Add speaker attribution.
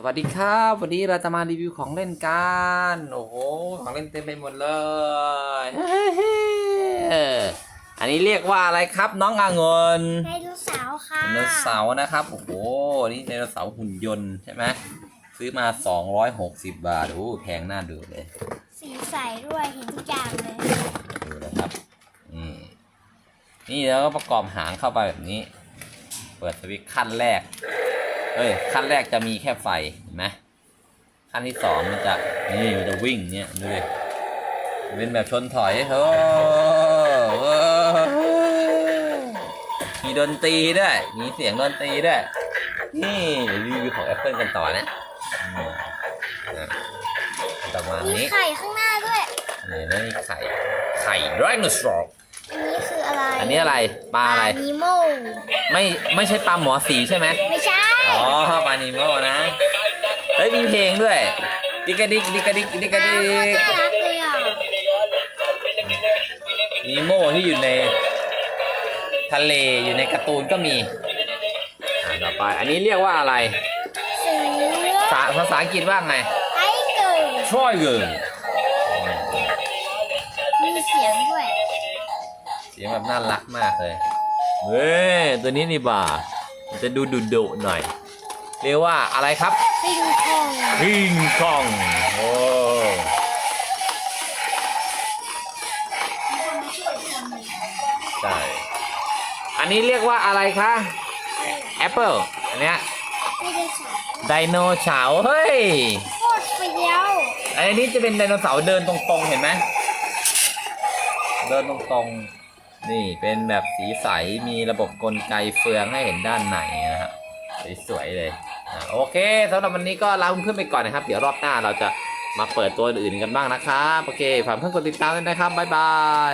Speaker 1: สวัสดีครับ วันนี้เราจะมารีวิวของเล่นกัน โอ้โห ของเล่นเต็มไปหมดเลย อันนี้เรียกว่าอะไรครับน้องอางน
Speaker 2: ไดโนเสาร์ค่ะ
Speaker 1: ไดโนเสาร์นะครับ โอ้โห นี่ไดโนเสาร์หุ่นยนต์ใช่ไหมซื้อมา 260 บาท โอ้โหแพงน่าดูเลย
Speaker 2: สีใสด้วยเห็นทุกอย่างเลย
Speaker 1: ดูนะครับอืมนี่แล้วก็ประกอบหางเข้าไปแบบนี้ เปิดสวิตช์ขั้นแรก เอ้ยขั้นแรกจะมีแค่ไฟเห็นไหมขั้นที่สองมันจะนี่มันจะวิ่งเนี่ยดูดิเป็นแบบชนถอยโอ้โหมีดนตรีด้วยมีเสียงดนตรีด้วยนี่รีวิวของ Apple กันต่อนะอืมนะประมาณ
Speaker 2: มี
Speaker 1: นี้
Speaker 2: ไข่ข้างหน้าด้วย
Speaker 1: นี่แล้วนี่ไข่ไข่ไดโนเสาร์
Speaker 2: อันนี้คืออะไร
Speaker 1: อันนี้อะไรปลาอะไร
Speaker 2: นิโม
Speaker 1: ไม่ไม่ใช่ปลาหมอสีใช่ไหม
Speaker 2: ไม่ใช่
Speaker 1: อ๋อปลานิโมนะเฮ้ยมีเพลงด้วย ดิกระดิกดิกระดิกดิกระดิ
Speaker 2: น่ารั
Speaker 1: ก
Speaker 2: กเลยอะ
Speaker 1: นิโมที่อยู่ในทะเลอยู่ในการ์ตูนก็มีอ่าต่อไป อันนี้เรียกว่าอะไร
Speaker 2: เสือ
Speaker 1: ภาษาภาษาอังกฤษว่าไง
Speaker 2: ไทเกอร์
Speaker 1: ทรอยเกิร์
Speaker 2: มีเสียงด้วย
Speaker 1: เสียงแบบน่ารักมากเลย เฮ้ย ตัวนี้นี่บ่ามันจะดูดุดุๆหน่อย เรียกว่าอะไรครับ
Speaker 2: ปิงปอง
Speaker 1: พิงคองโอ้ใช่อันนี้เรียกว่าอะไรคะแอปเปิลอันเนี้ย
Speaker 2: ไม่ได้ใส่
Speaker 1: ไดโนเสาร์เฮ้ย
Speaker 2: โคตรเฟี้ยว
Speaker 1: อันนี้จะเป็นไดโนเสาร์เดินตรงๆเห็นไหมเดินตรงๆนี่เป็นแบบสีใสมีระบบกลไกเฟืองให้เห็นด้านในนะครับ สวยๆเลยอะโอเคสำหรับวันนี้ก็ลาเพื่อนๆไปก่อนนะครับ เดี๋ยวรอบหน้าเราจะมาเปิดตัวอื่นกันบ้างนะครับ โอเคฝากเพื่อนกดติดตามด้วยนะครับบ๊ายบาย